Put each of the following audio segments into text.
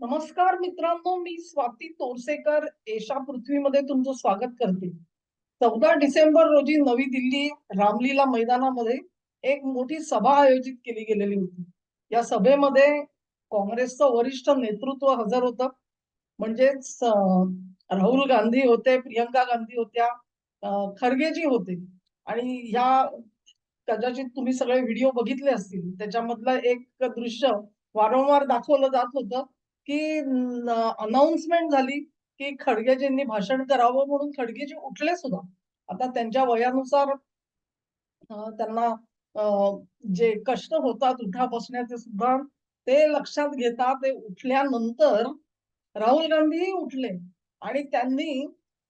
नमस्कार मित्रांनो मी स्वाती तोरसेकर. एशा पृथ्वीमध्ये तुमचं स्वागत करते. चौदा डिसेंबर रोजी नवी दिल्ली रामलीला मैदानामध्ये एक मोठी सभा आयोजित केली गेलेली होती. या सभेमध्ये काँग्रेसचं वरिष्ठ नेतृत्व हजर होतं. म्हणजेच राहुल गांधी होते प्रियंका गांधी होत्या खरगेजी होते. आणि ह्या कदाचित तुम्ही सगळे व्हिडिओ बघितले असतील. त्याच्यामधलं एक दृश्य वारंवार दाखवलं जात होतं. की अनाउन्समेंट झाली की खडगेजींनी भाषण करावं म्हणून खडगेजी उठले सुद्धा. आता त्यांच्या वयानुसार त्यांना जे कष्ट होतात उठा बसण्याचे सुद्धा ते लक्षात घेता ते उठल्यानंतर राहुल गांधीही उठले. आणि त्यांनी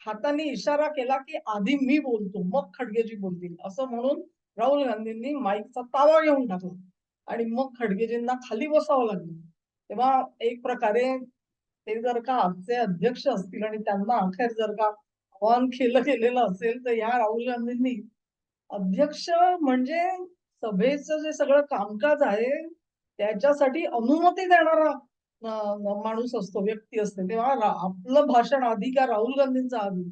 हाताने इशारा केला की आधी मी बोलतो मग खडगेजी बोलतील असं म्हणून राहुल गांधींनी माईकचा तावा घेऊन टाकला. आणि मग खडगेजींना खाली बसावं लागलं. तेव्हा एक प्रकारे ते जर का आजचे अध्यक्ष असतील आणि त्यांना अखेर जर का आवाहन केलं गेलेलं असेल तर या राहुल गांधींनी अध्यक्ष म्हणजे सभेचं जे सगळं कामकाज आहे त्याच्यासाठी अनुमती देणारा माणूस असतो व्यक्ती असते. तेव्हा आपलं भाषण अधिकार राहुल गांधींचा आधी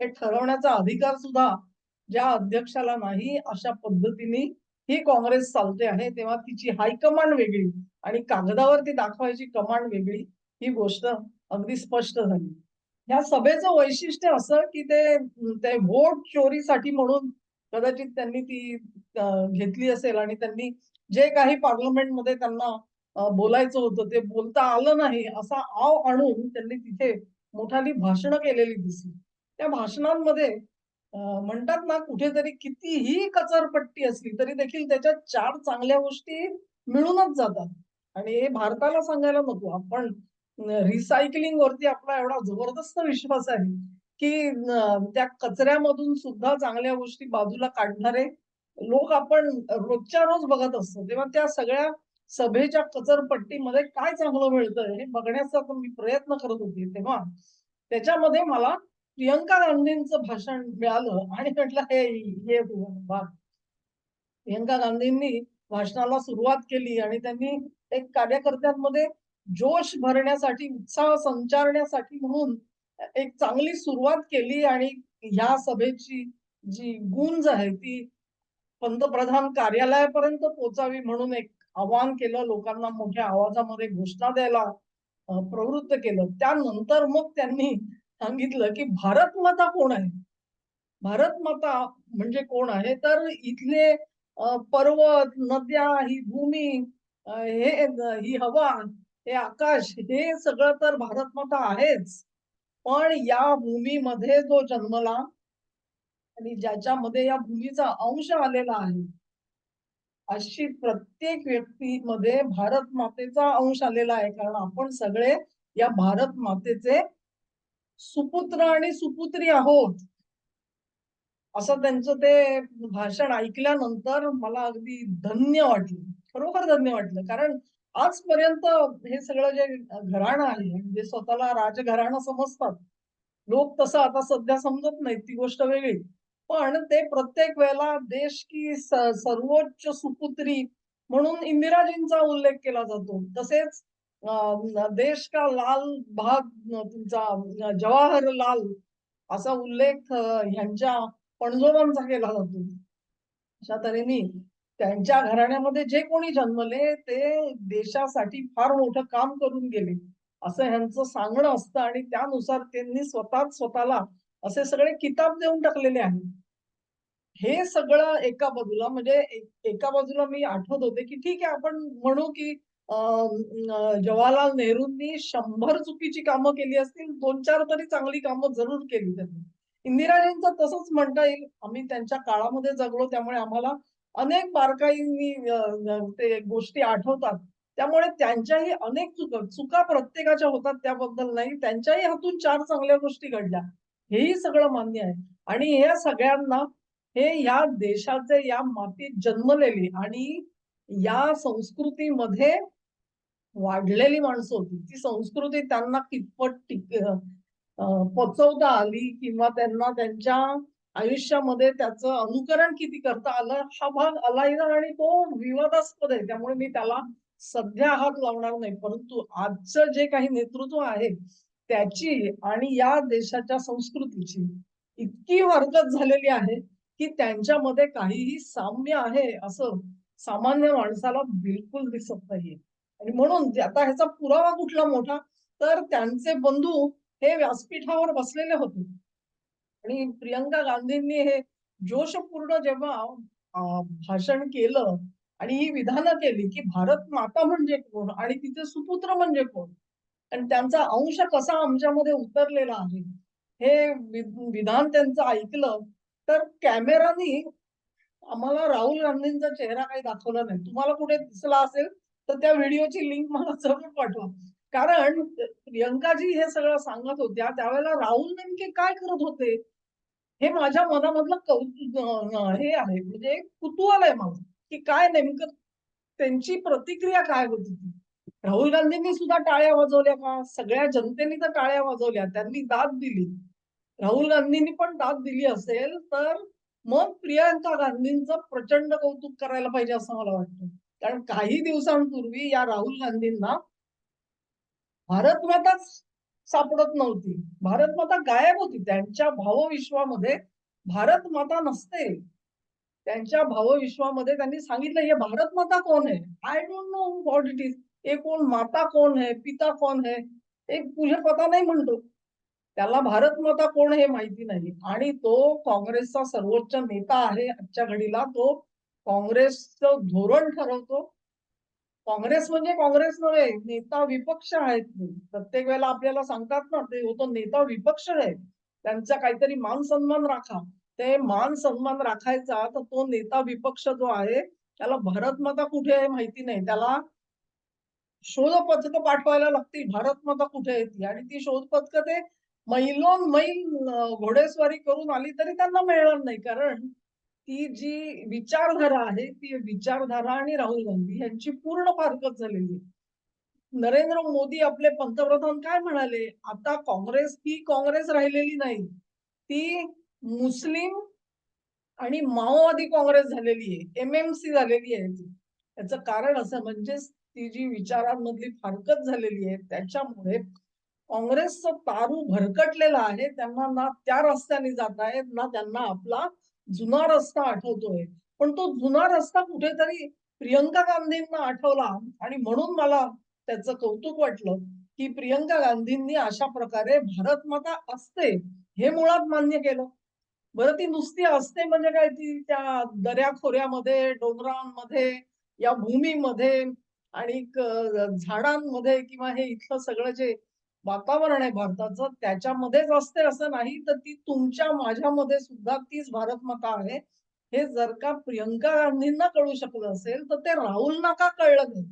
हे ठरवण्याचा अधिकार सुद्धा ज्या अध्यक्षाला नाही अशा पद्धतीने ही काँग्रेस चालते आहे तेव्हा तिची हायकमांड वेगळी. आणि कागदावरती दाखवायची कमांड वेगळी ही गोष्ट अगदी स्पष्ट झाली. या सभेचं वैशिष्ट्य असं की ते ते व्होट चोरीसाठी म्हणून कदाचित त्यांनी ती घेतली असेल आणि त्यांनी जे काही पार्लमेंटमध्ये त्यांना बोलायचं होतं ते बोलता आलं नाही असा आव आणून त्यांनी तिथे मोठाली भाषणं केलेली दिसली. त्या भाषणांमध्ये म्हणतात ना कुठेतरी कितीही कचरपट्टी असली तरी देखील त्याच्यात चार चांगल्या गोष्टी मिळूनच जातात. आणि हे भारताला सांगायला नको आपण रिसायकलिंग वरती आपला एवढा जबरदस्त विश्वास आहे की त्या कचऱ्यामधून सुद्धा चांगल्या गोष्टी बाजूला काढणारे लोक आपण रोजच्या रोज बघत असतो तेव्हा त्या सगळ्या सभेच्या कचरपट्टीमध्ये काय चांगलं मिळतं हे बघण्याचा मी प्रयत्न करत होते तेव्हा त्याच्यामध्ये मला प्रियंका गांधींचं भाषण मिळालं आणि म्हटलं हे हे भाग प्रियंका गांधींनी भाषणाला सुरुवात केली आणि त्यांनी एक कार्यकर्त्यांमध्ये जोश भरण्यासाठी उत्साह संचारण्यासाठी म्हणून एक चांगली सुरुवात केली आणि ह्या सभेची जी गुंज आहे ती पंतप्रधान कार्यालयापर्यंत पोहोचावी म्हणून एक आवाहन केलं लोकांना मोठ्या आवाजामध्ये घोषणा द्यायला प्रवृत्त केलं. त्यानंतर मग त्यांनी सांगितलं की भारत माता कोण आहे? भारत माता म्हणजे कोण आहे? तर इथले पर्वत नद्या ही भूमी हे ही हवा हे आकाश हे सगळं तर भारत माता आहेच. पण या भूमीमध्ये जो जन्मला आणि ज्याच्यामध्ये या भूमीचा अंश आलेला आहे अशी प्रत्येक व्यक्तीमध्ये भारत मातेचा अंश आलेला आहे. कारण आपण सगळे या भारत मातेचे सुपुत्र आणि सुपुत्री आहोत. असं त्यांचं ते भाषण ऐकल्यानंतर मला अगदी धन्य वाटलं. खरोखर धन्य वाटलं. कारण आजपर्यंत हे सगळं जे घराणं आहे जे स्वतःला राजघराणं समजतात लोक तसं आता सध्या समजत नाहीत ती गोष्ट वेगळी. पण ते प्रत्येक वेळेला देश की सर्वोच्च सुपुत्री म्हणून इंदिराजींचा उल्लेख केला जातो. तसेच देश का लाल भाग तुमचा जवाहरलाल असा उल्लेख ह्यांच्या पणजोबांचा केला जातो. अशा तऱ्हेने त्यांच्या घराण्यामध्ये जे कोणी जन्मले ते देशासाठी फार मोठं काम करून गेले. असं ह्यांचं सांगणं असतं आणि त्यानुसार त्यांनी स्वतःच स्वतःला असे सगळे किताब देऊन टाकलेले आहेत. हे सगळं एका बाजूला म्हणजे एका बाजूला मी आठवत होते की ठीक आहे आपण म्हणू की जवाहरलाल नेहरूंनी शंभर चुकीची कामं केली असतील दोन चार तरी चांगली कामं जरूर केली त्यांनी. इंदिराजींचं तसंच म्हणता येईल आम्ही त्यांच्या काळामध्ये जगलो त्यामुळे आम्हाला अनेक बारकाईंनी ते गोष्टी आठवतात. त्यामुळे त्यांच्याही अनेक चुका चुका प्रत्येकाच्या होतात त्याबद्दल नाही. त्यांच्याही हातून चार चांगल्या गोष्टी घडल्या. हेही सगळं मान्य आहे. आणि या सगळ्यांना हे या देशाचे या मातीत जन्मलेली आणि या संस्कृतीमध्ये वाढलेली माणसं होती. ती संस्कृती त्यांना कितपत टिक पोचवता आली किंवा त्यांना त्यांच्या आयुष्यामध्ये त्याचं अनुकरण किती करता आलं हा भाग अलायदा आणि तो विवादास्पद आहे. त्यामुळे मी त्याला सध्या हात लावणार नाही. परंतु आजचं जे काही नेतृत्व आहे त्याची आणि या देशाच्या संस्कृतीची इतकी हरकत झालेली आहे की त्यांच्यामध्ये काहीही साम्य आहे असं सामान्य माणसाला बिलकुल दिसत नाहीये. आणि म्हणून आता ह्याचा पुरावा कुठला मोठा तर त्यांचे बंधू हे व्यासपीठावर बसलेले होते. आणि प्रियंका गांधींनी हे जोशपूर्ण जेव्हा भाषण केलं आणि ही विधानं केली की भारत माता म्हणजे कोण आणि तिचे सुपुत्र म्हणजे कोण? आणि त्यांचा अंश कसा आमच्यामध्ये उतरलेला आहे? हे विधान त्यांचं ऐकलं तर कॅमेरानी आम्हाला राहुल गांधींचा चेहरा काही दाखवला नाही. तुम्हाला कुठे दिसला असेल तर त्या व्हिडिओची लिंक मला जरूर पाठवा. कारण प्रियंकाजी हे सगळं सांगत होत्या त्यावेळेला राहुल नेमके काय करत होते? हे माझ्या मनामधलं कौतुक हे आहे. म्हणजे एक कुतूहल आहे माझं की काय नेमकं त्यांची प्रतिक्रिया काय होती राहुल गांधींनी सुद्धा टाळ्या वाजवल्या का? सगळ्या जनतेने तर टाळ्या वाजवल्या त्यांनी दाद दिली. राहुल गांधींनी पण दाद दिली असेल तर मग प्रियंका गांधींचं प्रचंड कौतुक करायला पाहिजे असं मला वाटतं. कारण काही दिवसांपूर्वी या राहुल गांधींना भारत माताच सापडत नव्हती. भारत माता गायब होती. त्यांच्या भावविश्वामध्ये भारत माता नसते. त्यांच्या भावविश्वामध्ये त्यांनी सांगितलं हे भारत माता कोण आहे? I don't know what it is हे कोण? माता कोण आहे? पिता कोण आहे? एक तुझे पता नाही म्हणतो. त्याला भारत माता कोण हे माहिती नाही. आणि तो काँग्रेसचा सर्वोच्च नेता आहे आजच्या घडीला. तो काँग्रेसचं धोरण ठरवतो. काँग्रेस म्हणजे काँग्रेस नव्हे नेता विपक्ष आहेत. प्रत्येक वेळेला आपल्याला सांगतात ना ते होतो नेता विपक्ष आहे. त्यांचा काहीतरी मान सन्मान राखा. ते मान सन्मान राखायचा तर तो नेता विपक्ष जो आहे त्याला भारत माता कुठे आहे माहिती नाही. त्याला शोध पथक पाठवायला लागतील. भारत माता कुठे आहे ती? आणि ती शोध पथक ते मैलोन मैल घोडेस्वारी करून आली तरी त्यांना मिळणार नाही. कारण ती जी विचारधारा आहे ती विचारधारा आणि राहुल गांधी यांची पूर्ण फारकत झालेली आहे. नरेंद्र मोदी आपले पंतप्रधान काय म्हणाले? आता काँग्रेस ही काँग्रेस राहिलेली नाही. ती मुस्लिम आणि माओवादी काँग्रेस झालेली आहे. एमएमसी झालेली आहे ती. याचं कारण असं म्हणजेच ती जी विचारांमधली फारकत झालेली आहे त्याच्यामुळे काँग्रेसचं तारू भरकटलेलं आहे. त्यांना ना त्या रस्त्याने जात आहेत ना त्यांना आपला जुना रस्ता आठवतोय. पण तो जुना रस्ता कुठेतरी प्रियंका गांधींना आठवला आणि म्हणून मला त्याचं कौतुक वाटलं की प्रियंका गांधींनी अशा प्रकारे भारत माता असते हे मुळात मान्य केलं. बरं ती नुसती असते म्हणजे काय? ती त्या दऱ्याखोऱ्यामध्ये डोंगरांमध्ये या भूमीमध्ये आणि झाडांमध्ये किंवा हे इथलं सगळं जे वातावरण आहे भारताचं त्याच्यामध्येच असते असं नाही तर ती तुमच्या माझ्यामध्ये सुद्धा तीच भारत माता आहे. हे जर का प्रियंका गांधींना कळू शकलं असेल तर ते राहुलना का कळलं नाही?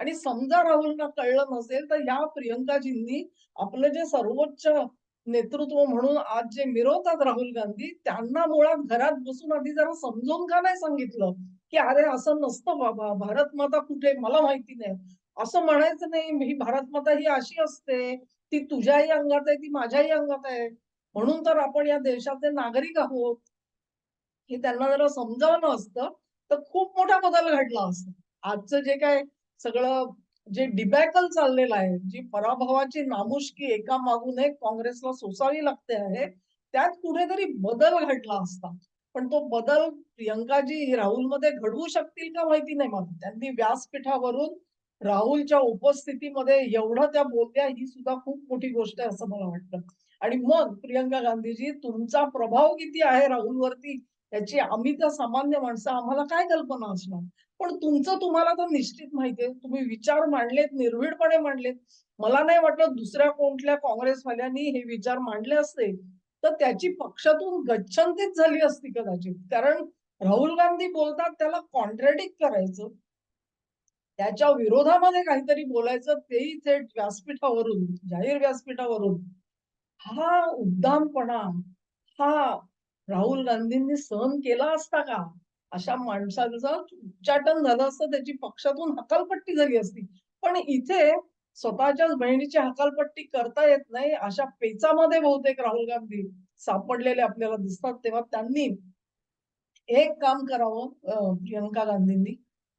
आणि समजा राहुलना कळलं नसेल तर ह्या प्रियंकाजींनी आपलं जे सर्वोच्च नेतृत्व म्हणून आज जे मिरवतात राहुल गांधी त्यांना मुळात घरात बसून आधी जरा समजून का नाही सांगितलं? की अरे असं नसतं बाबा भारत माता कुठे? मला माहिती नाही. असं म्हणायचं नाही ही भारत माता ही अशी असते. ती तुझ्याही अंगात आहे ती माझ्याही अंगात आहे. म्हणून तर आपण या देशाचे नागरिक आहोत. हे त्यांना जरा समजावलं असतं तर खूप मोठा बदल घडला असता. आजचं जे काय सगळं जे डिबॅकल चाललेलं आहे जी पराभवाची नामुष्की एका मागून एक काँग्रेसला सोसावी लागते आहे त्यात कुठेतरी बदल घडला असता. पण तो बदल प्रियंकाजी राहुलमध्ये घडवू शकतील का माहिती नाही मला. त्यांनी व्यासपीठावरून राहुलच्या उपस्थितीमध्ये एवढं त्या बोलल्या ही सुद्धा खूप मोठी गोष्ट आहे असं मला वाटतं. आणि मग प्रियंका गांधीजी तुमचा प्रभाव किती आहे राहुलवरती? याची आम्ही तर सामान्य माणसं आम्हाला काय कल्पना असणार? पण तुमचं तुम्हाला तर निश्चित माहितीये तुम्ही विचार मांडलेत निर्भीडपणे मांडलेत. मला नाही वाटलं दुसऱ्या कोणत्या काँग्रेसवाल्यांनी हे विचार मांडले असते. तर त्याची पक्षातून गच्छंतीच झाली असती कदाचित. कारण राहुल गांधी बोलतात त्याला कॉन्ट्रॅडिक्ट करायचं. त्याच्या विरोधामध्ये काहीतरी बोलायचं तेही थेट व्यासपीठावरून जाहीर व्यासपीठावरून. हा उद्दामपणा हा राहुल गांधींनी सहन केला असता का? अशा माणसाचं उच्चाटन झालं असतं त्याची पक्षातून हकालपट्टी झाली असती. पण इथे स्वतःच्याच बहिणीची हकालपट्टी करता येत नाही अशा पेचामध्ये बहुतेक राहुल गांधी सापडलेले आपल्याला दिसतात. तेव्हा त्यांनी एक काम करावं प्रियंका गांधींनी.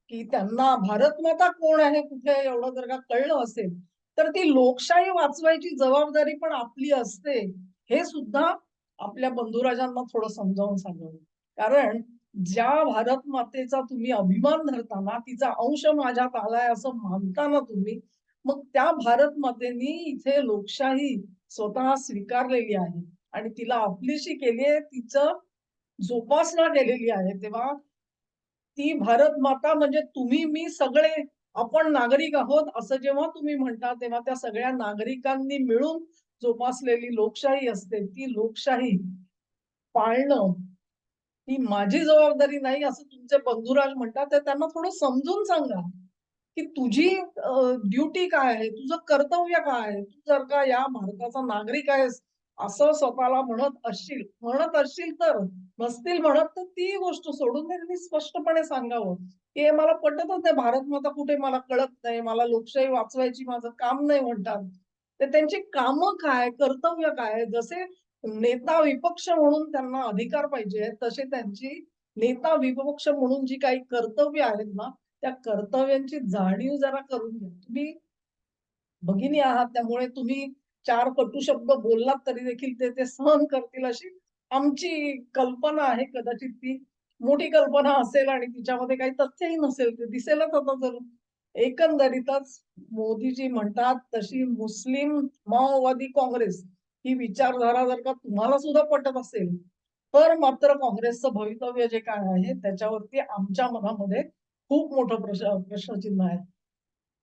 की त्यांना भारत माता कोण आहे कुठे एवढं जर का कळलं असेल तर ती लोकशाही वाचवायची जबाबदारी पण आपली असते हे सुद्धा आपल्या बंधुराजांना थोडं समजावून सांगावं. कारण ज्या भारत मातेचा तुम्ही अभिमान धरताना तिचा अंश माझ्यात आलाय असं मानताना तुम्ही मग त्या भारत मातेनी इथे लोकशाही स्वतः स्वीकारलेली आहे आणि तिला आपलीशी केली आहे तिचं जोपासना केलेली आहे. तेव्हा ती भारत माता म्हणजे तुम्ही मी सगळे आपण नागरिक आहोत असं जेव्हा तुम्ही म्हणता तेव्हा त्या सगळ्या नागरिकांनी मिळून जोपासलेली लोकशाही असते. ती लोकशाही पाळणं ही माझी जबाबदारी नाही असं तुमचे बंधुराज म्हणतात. तर त्यांना थोडं समजून सांगा की तुझी ड्युटी काय आहे? तुझं कर्तव्य काय आहे? तू जर का या भारताचा नागरिक आहेस असं स्वतःला म्हणत असशील म्हणत असशील तर नसतील म्हणत तर ती गोष्ट सोडून त्यांनी स्पष्टपणे सांगावं. की हे मला पटतच नाही भारत माता कुठे मला कळत नाही मला लोकशाही वाचवायची माझं काम नाही म्हणतात. तर त्यांची कामं काय कर्तव्य काय जसे नेता विपक्ष म्हणून त्यांना अधिकार पाहिजे तसे त्यांची नेता विपक्ष म्हणून जी काही कर्तव्य आहेत ना त्या कर्तव्यांची जाणीव जरा करून घ्या. तुम्ही भगिनी आहात त्यामुळे तुम्ही चार कटू शब्द बोललात तरी देखील ते ते सहन करतील अशी आमची कल्पना आहे कदाचित ती. मोठी कल्पना असेल आणि तिच्यामध्ये काही तथ्यही नसेल ते दिसेलच आता जर एकंदरीतच मोदीजी म्हणतात तशी मुस्लिम माओवादी काँग्रेस ही विचारधारा जर का तुम्हाला सुद्धा पटत असेल तर मात्र काँग्रेसचं भवितव्य जे काय आहे त्याच्यावरती आमच्या मनामध्ये खूप मोठं प्रश्न प्रश्नचिन्ह आहे.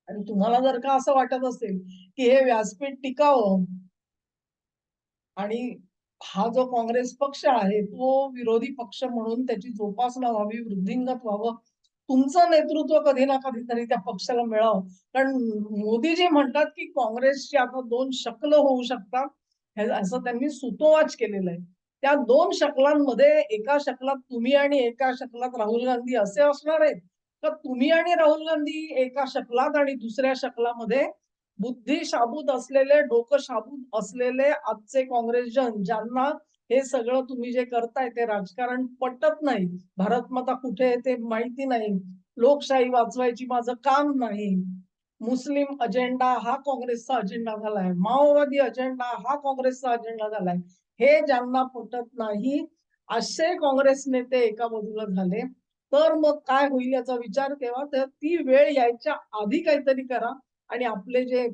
आणि तुम्हाला जर का असं वाटत असेल की हे व्यासपीठ टिकावं आणि हा जो काँग्रेस पक्ष आहे तो विरोधी पक्ष म्हणून त्याची जोपासना व्हावी वृद्धिंगत व्हावं तुमचं नेतृत्व कधी ना कधीतरी त्या पक्षाला मिळावं. कारण मोदीजी म्हणतात की काँग्रेसची आता दोन शकल होऊ शकतात हे असं त्यांनी सुतोवाच केलेलं आहे. त्या दोन शकलांमध्ये एका शकलात तुम्ही आणि एका शकलात राहुल गांधी असे असणार आहेत. तर तुम्ही आणि राहुल गांधी एका शकलात आणि दुसऱ्या शकलामध्ये बुद्धी शाबूत असलेले डोकं शाबूत असलेले आजचे काँग्रेसजन ज्यांना हे सगळं तुम्ही जे करताय ते राजकारण पटत नाही. भारत माता कुठे आहे ते माहिती नाही. लोकशाही वाचवायची माझं काम नाही. मुस्लिम अजेंडा हा काँग्रेसचा अजेंडा झालाय. माओवादी अजेंडा हा काँग्रेसचा अजेंडा झालाय. हे ज्यांना पटत नाही असे काँग्रेस नेते एका बाजूला झाले. तर मग काय होईल याचा विचार केव्हा तर ती वेळ यायच्या आधी काहीतरी करा. आणि आपले जे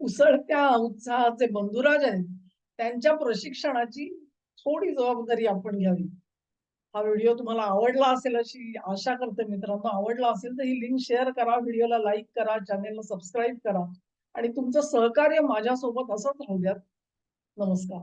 उसळत्या उत्साहाचे बंधुराज आहेत त्यांच्या प्रशिक्षणाची थोडी जबाबदारी आपण घ्यावी. हा व्हिडिओ तुम्हाला आवडला असेल अशी आशा करते मित्रांनो. आवडला असेल तर ही लिंक शेअर करा व्हिडिओला लाईक करा चॅनेलला सबस्क्राईब करा. आणि तुमचं सहकार्य माझ्यासोबत असंच राहू द्यात. नमस्कार.